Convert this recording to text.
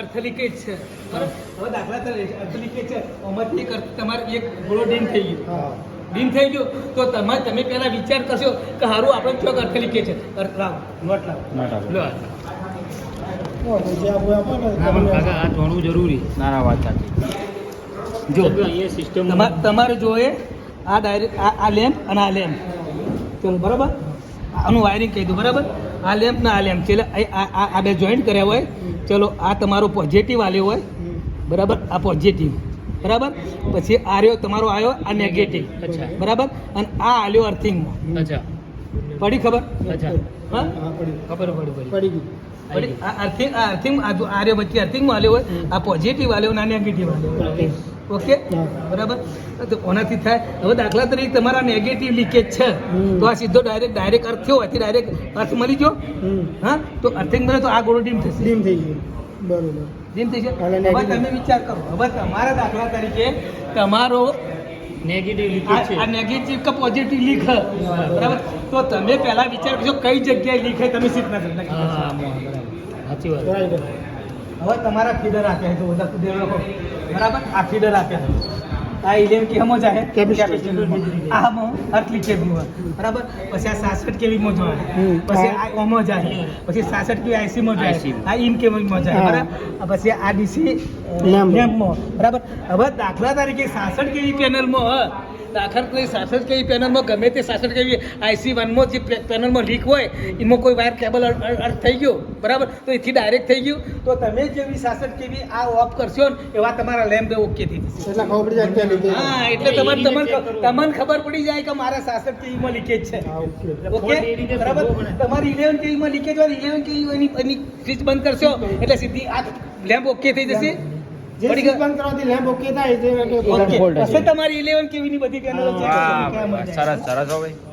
અર્થ leakage છે. હવે દાખલા તરીકે અર્થ લીકેજ છે. આમાંથી એક અર્થ તમારે એક ગોળો ડીમ થઈ ગયો. હા. થઈ ગયો તો તમારે તમે પહેલા વિચાર કરશો કે હારું આપણે ચોક અર્થ લીકેજ છે. અર્થ લાવ નોટ લાવ. લો આ. જાણવું જરૂરી. ના ના વાત સાચી. જો અહીંયા સિસ્ટમ તમારે તમારે જોઈએ આ ડાયરેક્ટ આ આ લેમ્પ અને આ લેમ્પ ચલો બરાબર? આનું વાયરિંગ કહી દઉં બરાબર? આ લેમ્પ ના આ લેમ્પ છે. એટલે આ આ- આ બે જોઈન્ટ કર્યા હોય ચલો આ તમારો પોઝિટિવ આવ્યો હોય બરાબર? આ પોઝિટિવ બરાબર? પછી આ રહ્યો તમારો આવ્યો આ નેગેટિવ અચ્છા. બરાબર? અને આ આલ્યો અર્થિંગમાં અચ્છા. પડી ખબર? અચ્છા. હા? ખબર પડી પડી. પડી આ અર્થિંગ આ અર્થિંગ આ આર્યો વચ્ચે અર્થિંગમાં આવ્યો હોય આ પોઝિટિવ આવ્યો અને આ નેગેટિવ હોય. ઓકે? બરાબર? તો ઓનાથી થાય? હવે દાખલા તરીકે તમારા નેગેટિવ લીકેજ છે. તો આ સીધો ડાયરેક્ટ ડાયરેક્ટ અર્થ થયો આથી ડાયરેક્ટ અર્થ મળી ગયો? હા? તો અર્થિંગ મળે તો આ ગોળો ડીમ થશે. ડીમ થઈ ગયો. બરોબર. ડીમ થઈ ગયો? હવે તમે વિચાર કરો. હવે તમારા દાખલા તરીકે તમારો નેગેટિવ આ આ નેગેટિવ કે પોઝિટિવ લીક હ. બરાબર? તો તમે પહેલા વિચાર કરજો કઈ જગ્યાએ લીક હે તમે સીટ ના સાચી વાત. રાઈટ હવે તમારા ફીડર આપ્યા છે બધા ફીડર લોકો બરાબર? આ ફીડર આપ્યા છે. આ ઇલેવન કેમો જાય Capacitor. આમાં અર્થલી કેબી હોય. બરાબર? પછી આ સાસઠ કેવી મો જાય પછી આ ઓમો જાય પછી સાસઠ કેવી આઈસી મો જાય આ ઇન કે મો જાય. બરાબર? પછી આ ડીસી Lamp. મો બરાબર? હવે દાખલા તરીકે સાસઠ કેવી મો હ દાખલ સાસઠ કેવી પેનલમાં ગમે તે સાસઠ કેવી આઈસી વનમાં જે પેનલમાં લીક હોય એમાં કોઈ વાયર કેબલ અર- અર- અર્થ થઈ ગયો બરાબર? તો એથી ડાયરેક્ટ થઈ ગયું. તો તમે જેવી સાસઠ કેવી આ ઓફ કરશો ને એવા તમારા લેમ્પ ઓકે થઈ જશે એટલે ખબર પડી જાય હા એટલે તમારે તમને તમને ખબર પડી જાય કે મારા સાસઠ કેવીમાં લીકેજ છે. ઓકે ઓકે બરાબર? તમારી ઇલેવન કેવીમાં લીકેજ હોય ઇલેવન કેવી એની એની સ્વિચ બંધ કરશો એટલે સીધી આ લેમ્પ ઓકે થઈ જશે. તમારી ઇલેવન કેવી ની બધી. સરસ સરસ હો ભાઈ.